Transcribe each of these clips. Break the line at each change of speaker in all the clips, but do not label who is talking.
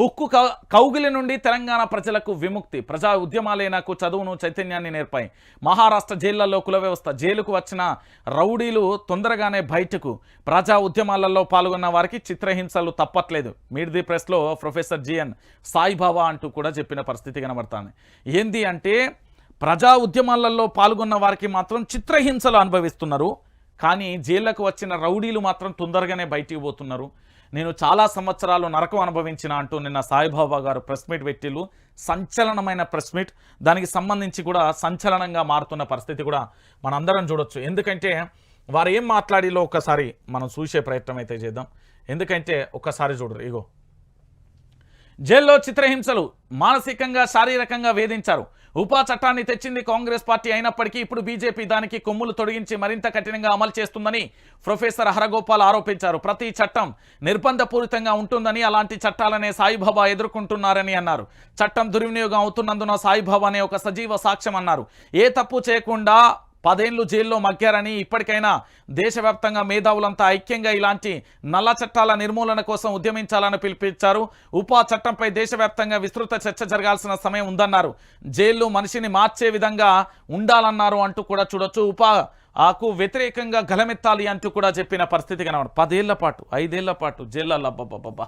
Hook కౌగిలి నుండి తెలంగాణ ప్రజలకు విముక్తి. ప్రజా ఉద్యమాలే నాకు చదువును చైతన్యాన్ని నేర్పాయి. మహారాష్ట్ర జైళ్ళలో కుల వ్యవస్థ జైలుకు వచ్చిన రౌడీలు తొందరగానే బయటకు. ప్రజా ఉద్యమాలలో పాల్గొన్న వారికి చిత్రహింసలు తప్పట్లేదు. మీడిది ప్రెస్లో ప్రొఫెసర్ జిఎన్ సాయిబాబా అంటూ కూడా చెప్పిన పరిస్థితి కనబడుతుంది. ఏంది అంటే ప్రజా ఉద్యమాలలో పాల్గొన్న వారికి మాత్రం చిత్రహింసలు అనుభవిస్తున్నారు. కానీ జైళ్ళకు వచ్చిన రౌడీలు మాత్రం తొందరగానే బయటికి పోతున్నారు. నేను చాలా సంవత్సరాలు నరకం అనుభవించిన అంటూ నిన్న సాయిబాబా గారు ప్రెస్ మీట్ పెట్టిళ్ళు. సంచలనమైన ప్రెస్ మీట్. దానికి సంబంధించి కూడా సంచలనంగా మారుతున్న పరిస్థితి కూడా మనందరం చూడొచ్చు. ఎందుకంటే వారు ఏం మాట్లాడిలో ఒకసారి మనం చూసే ప్రయత్నం అయితే చేద్దాం. ఎందుకంటే ఒక్కసారి చూడరు. ఇగో. జైల్లో చిత్రహింసలు మానసికంగా శారీరకంగా వేధించారు. ఉపా చట్టాన్ని తెచ్చింది కాంగ్రెస్ పార్టీ అయినప్పటికీ ఇప్పుడు బీజేపీ దానికి కొమ్ములు తొడిగించి మరింత కఠినంగా అమలు చేస్తుందని ప్రొఫెసర్ హరగోపాల్ ఆరోపించారు. ప్రతి చట్టం నిర్బంధపూరితంగా ఉంటుందని అలాంటి చట్టాలనే సాయిబాబా ఎదుర్కొంటున్నారని అన్నారు. చట్టం దుర్వినియోగం అవుతున్నందున సాయిబాబా అనే ఒక సజీవ సాక్ష్యం అన్నారు. ఏ తప్పు చేయకుండా పదేళ్ళు జైల్లో మగ్గారని ఇప్పటికైనా దేశవ్యాప్తంగా మేధావులంతా ఐక్యంగా ఇలాంటి నల్ల చట్టాల నిర్మూలన కోసం ఉద్యమించాలని పిలిపించారు. ఉపా చట్టంపై దేశవ్యాప్తంగా విస్తృత చర్చ జరగాల్సిన సమయం ఉందన్నారు. జైళ్ళు మనిషిని మార్చే విధంగా ఉండాలన్నారు అంటూ కూడా చూడొచ్చు. ఉపా ఆకు వ్యతిరేకంగా గలమెత్తాలి అంటూ కూడా చెప్పిన పరిస్థితి కనబడు పదేళ్ళ పాటు ఐదేళ్ళ పాటు జైళ్ళల్లో అబ్బబ్బబ్బా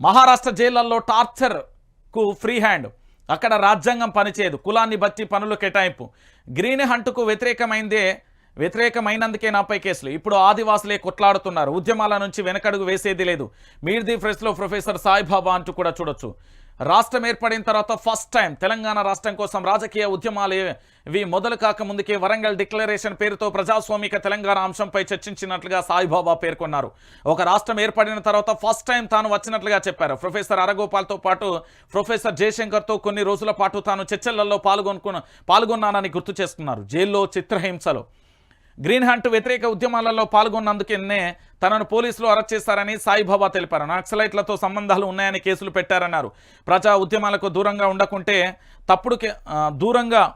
మహారాష్ట్ర జైళ్ళలో టార్చర్కు ఫ్రీ హ్యాండ్. అక్కడ రాజ్యాంగం పనిచేయదు. కులాన్ని బట్టి పనులు కేటాయింపు. గ్రీన్ హంట్కు వ్యతిరేకమైందే వ్యతిరేకమైనందుకే నాపై కేసులు. ఇప్పుడు ఆదివాసులే కొట్లాడుతున్నారు. ఉద్యమాల నుంచి వెనకడుగు వేసేది లేదు. మీర్ ది ఫ్రెస్లో ప్రొఫెసర్ సాయిబాబా అంటూ కూడా చూడొచ్చు. రాష్ట్రం ఏర్పడిన తర్వాత ఫస్ట్ టైం తెలంగాణ రాష్ట్రం కోసం రాజకీయ ఉద్యమాలు ఇవి మొదలు కాకముందుకే వరంగల్ డిక్లరేషన్ పేరుతో ప్రజాస్వామిక తెలంగాణ అంశంపై చర్చించినట్లుగా సాయిబాబా పేర్కొన్నారు. ఒక రాష్ట్రం ఏర్పడిన తర్వాత ఫస్ట్ టైం తాను వచ్చినట్లుగా చెప్పారు. ప్రొఫెసర్ అరగోపాల్తో పాటు ప్రొఫెసర్ జయశంకర్తో కొన్ని రోజుల పాటు తాను చర్చలలో పాల్గొనుకున్న పాల్గొన్నానని గుర్తు చేసుకున్నారు జైల్లో చిత్రహింసలు. గ్రీన్ హంట్ వ్యతిరేక ఉద్యమాలలో పాల్గొన్నందుకనే తనను పోలీసులు అరెస్ట్ చేశారని సాయిబాబా తెలిపారు. నక్సలైట్లతో సంబంధాలు ఉన్నాయని కేసులు పెట్టారన్నారు. ప్రజా ఉద్యమాలకు దూరంగా ఉండకుంటే తప్పుడు కే- దూరంగా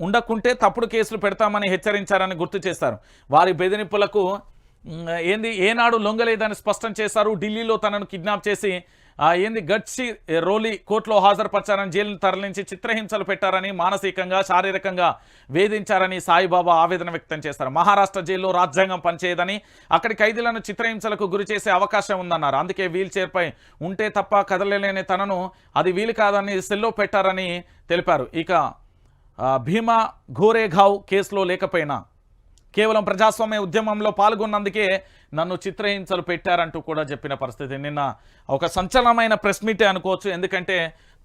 ఉండకుంటే తప్పుడు కేసులు పెడతామని హెచ్చరించారని గుర్తు చేశారు. వారి బెదిరింపులకు ఏంది ఏనాడు లొంగలేదని స్పష్టం చేశారు ఢిల్లీలో తనను కిడ్నాప్ చేసి ఏంది గడ్చి రోలీ కోర్టులో హాజరుపరిచారని జైలును తరలించి చిత్రహింసలు పెట్టారని మానసికంగా శారీరకంగా వేధించారని సాయిబాబా ఆవేదన వ్యక్తం చేశారు. మహారాష్ట్ర జైల్లో రాజ్యాంగం పనిచేయదని అక్కడి ఖైదీలను చిత్రహింసలకు గురి చేసే అవకాశం ఉందన్నారు. అందుకే వీల్ చైర్పై ఉంటే తప్ప కదలలేని తనను అది వీలు కాదని సెల్లో పెట్టారని తెలిపారు. ఇక భీమా ఘోరేఘావ్ కేసులో లేకపోయినా కేవలం ప్రజాస్వామ్య ఉద్యమంలో పాల్గొన్నందుకే నన్ను చిత్రహింసలు పెట్టారంటూ కూడా చెప్పిన పరిస్థితి. నిన్న ఒక సంచలనమైన ప్రెస్ మీటే అనుకోవచ్చు. ఎందుకంటే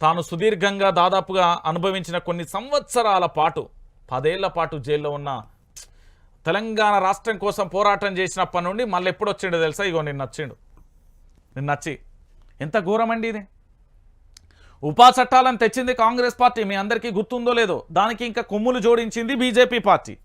తాను సుదీర్ఘంగా దాదాపుగా అనుభవించిన కొన్ని సంవత్సరాల పాటు పదేళ్ళ పాటు జైల్లో ఉన్న తెలంగాణ రాష్ట్రం కోసం పోరాటం చేసినప్పటి నుండి మళ్ళీ ఎప్పుడు వచ్చిండో తెలుసా? ఇగో నిన్న వచ్చిండు నిన్న వచ్చి ఎంత ఘోరమండి ఇది? ఉపా చట్టాలను తెచ్చింది కాంగ్రెస్ పార్టీ. మీ అందరికీ గుర్తుందో లేదో? దానికి ఇంకా కొమ్ములు జోడించింది బీజేపీ పార్టీ.